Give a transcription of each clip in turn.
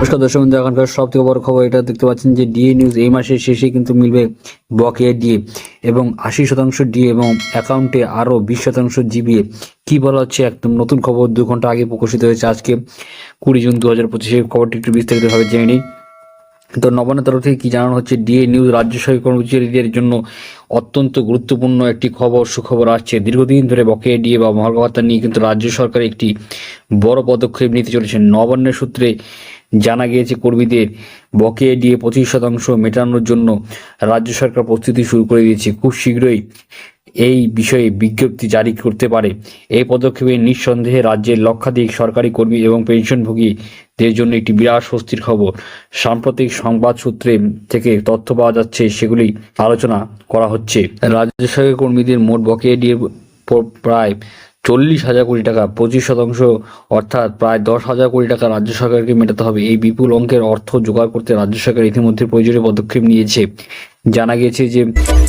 নমস্কার দর্শক বন্ধু, এখনকার সব থেকে বড় খবর এটা দেখতে পাচ্ছেন যে ডিএ নিউজ এই মাসের শেষে কিন্তু মিলবে বকেয়া ডিএ এবং আশি শতাংশ ডিএ এবং অ্যাকাউন্টে আরও বিশ শতাংশ জিবিএ কি বলা হচ্ছে? একদম নতুন খবর, দু ঘণ্টা আগে প্রকাশিত হয়েছে আজকে কুড়ি জুন দু হাজার পঁচিশে। খবরটি একটু বিস্তারিতভাবে জেনে নিই। তো নবান্নের তরফ থেকে কি জানানো হচ্ছে? ডিএ নিউজ রাজ্য সরকারি কর্মচারীদের জন্য অত্যন্ত গুরুত্বপূর্ণ একটি খবর, সুখবর আসছে। দীর্ঘদিন ধরে বকেয়া ডিএ বা মহার্ঘ নিয়ে কিন্তু রাজ্য সরকার একটি বড় পদক্ষেপ নিতে চলেছে। নবান্নের সূত্রে জানা গিয়েছে, কর্মীদের বকেয়া ডিএ পঁচিশ শতাংশ মেটানোর জন্য রাজ্য সরকার প্রস্তুতি শুরু করে দিয়েছে। খুব শীঘ্রই এই বিষয়ে বিজ্ঞপ্তি জারি করতে পারে। এই পদক্ষেপে নিঃসন্দেহে রাজ্যের লক্ষাধিক সরকারি কর্মী এবং পেনশনভোগীদের জন্য একটি বিরাট স্বস্তির খবর। সাম্প্রতিক সংবাদ সূত্রে থেকে তথ্য পাওয়া যাচ্ছে, সেগুলি আলোচনা করা হচ্ছে। রাজ্য সরকারি কর্মীদের মোট বকেয়া দিয়ে প্রায় চল্লিশ হাজার কোটি টাকা, পঁচিশ শতাংশ, অর্থাৎ প্রায় দশ হাজার কোটি টাকা রাজ্য সরকারকে মেটাতে হবে। এই বিপুল অঙ্কের অর্থ জোগাড় করতে রাজ্য সরকার ইতিমধ্যে প্রয়োজনীয় পদক্ষেপ নিয়েছে। জানা গেছে যে,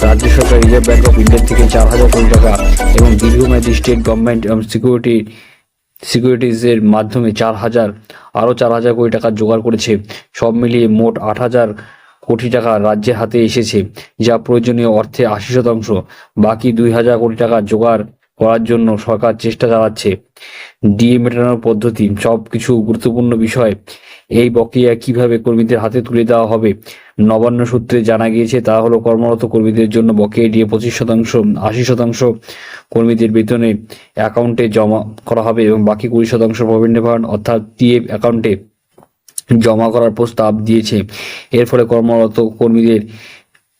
রাজ্য সরকার রিজার্ভ ব্যাংক অফ ইন্ডিয়া থেকে চার হাজার কোটি টাকা এবং দীর্ঘমেয়াদী স্টেট গভর্নমেন্ট সিকিউরিটি, সিকিউরিটিজের মাধ্যমে চার হাজার, আরও চার হাজার কোটি টাকা জোগাড় করেছে। সব মিলিয়ে মোট আট হাজার কোটি টাকা রাজ্যের হাতে এসেছে, যা প্রয়োজনীয় অর্থে আশি শতাংশ। বাকি দুই হাজার কোটি টাকা জোগাড় করার জন্য সরকার চেষ্টা চালাচ্ছে। ডিএ মেটানোর পদ্ধতি সব কিছু গুরুত্বপূর্ণ বিষয়। এই বকেয়া কীভাবে কর্মীদের হাতে তুলে দেওয়া হবে, নবান্ন সূত্রে জানা গিয়েছে তা হলো কর্মরত কর্মীদের জন্য বকেয়া ডিএ পঁচিশ শতাংশ, আশি শতাংশ কর্মীদের বেতনে অ্যাকাউন্টে জমা করা হবে এবং বাকি কুড়ি শতাংশ প্রভিডেন্ট অর্থাৎ পিএফ অ্যাকাউন্টে জমা করার প্রস্তাব দিয়েছে। এর ফলে কর্মরত কর্মীদের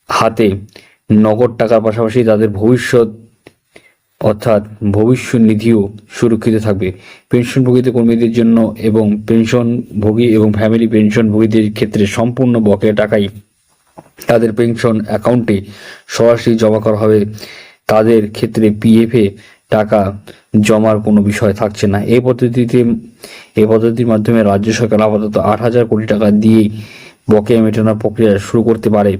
হাতে নগদ টাকার পাশাপাশি তাদের ভবিষ্যৎ অর্থাৎ ভবিষ্যৎ নিধিও সুরক্ষিত থাকবে। পেনশনভোগীতে কর্মীদের জন্য এবং পেনশনভোগী এবং ফ্যামিলি পেনশনভোগীদের ক্ষেত্রে সম্পূর্ণ বকেয়া টাকাই তাদের পেনশন অ্যাকাউন্টে সরাসরি জমা করা হবে। তাদের ক্ষেত্রে পিএফে টাকা জমার কোনো বিষয় থাকছে না। এই পদ্ধতিতে, এই পদ্ধতির মাধ্যমে রাজ্য সরকার আপাতত আট হাজার কোটি টাকা দিয়ে বকেয়া মেটানোর প্রক্রিয়া শুরু করতে পারে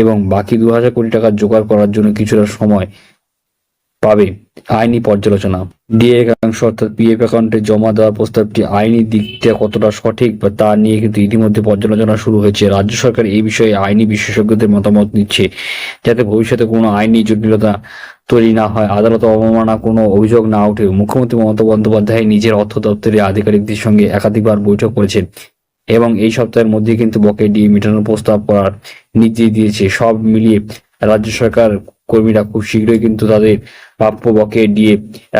এবং বাকি দু হাজার কোটি টাকা জোগাড় করার জন্য কিছুটা সময় পাবে। আইনি পর্যালোচনা। ডিএ একাংশ অর্থাৎ পিএফ অ্যাকাউন্টে জমা দেওয়ার প্রস্তাবটি আইনি দিকটা কতটা সঠিক বা তা নিয়ে কিন্তু ইতিমধ্যে পর্যালোচনা শুরু হয়েছে। রাজ্য সরকার এই বিষয়ে আইনি বিশেষজ্ঞদের মতামত নিচ্ছে, যাতে ভবিষ্যতে কোনো আইনি জটিলতা তৈরি না হয়। আদালত অবমাননা কোনো অভিযোগ না ওঠে। মুখ্যমন্ত্রী মমতা বন্দ্যোপাধ্যায় নিজের অর্থ দপ্তরের আধিকারিকদের সঙ্গে একাধিকবার বৈঠক করেছেন এবং এই সপ্তাহের মধ্যে কিন্তু বকে ডিএ মেটানোর প্রস্তাব করার নির্দেশ দিয়েছে। সব মিলিয়ে রাজ্য সরকার কর্মীরা খুব শীঘ্রই কিন্তু তাদের প্রাপ্য বকে দিয়ে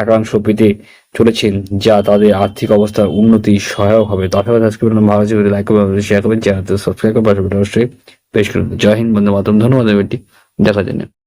একাংশ পেতে চলেছেন, যা তাদের আর্থিক অবস্থার উন্নতি সহায়ক হবে। তাছাড়া আজকে ভালো লাইক করবেন শেয়ার করবেন। চ্যানেলতে সাবস্ক্রাইব করবেন অবশ্যই বেশ করুন। জয় হিন্দ বন্ধু মাধ্যম ধন্যবাদ দেখা যায়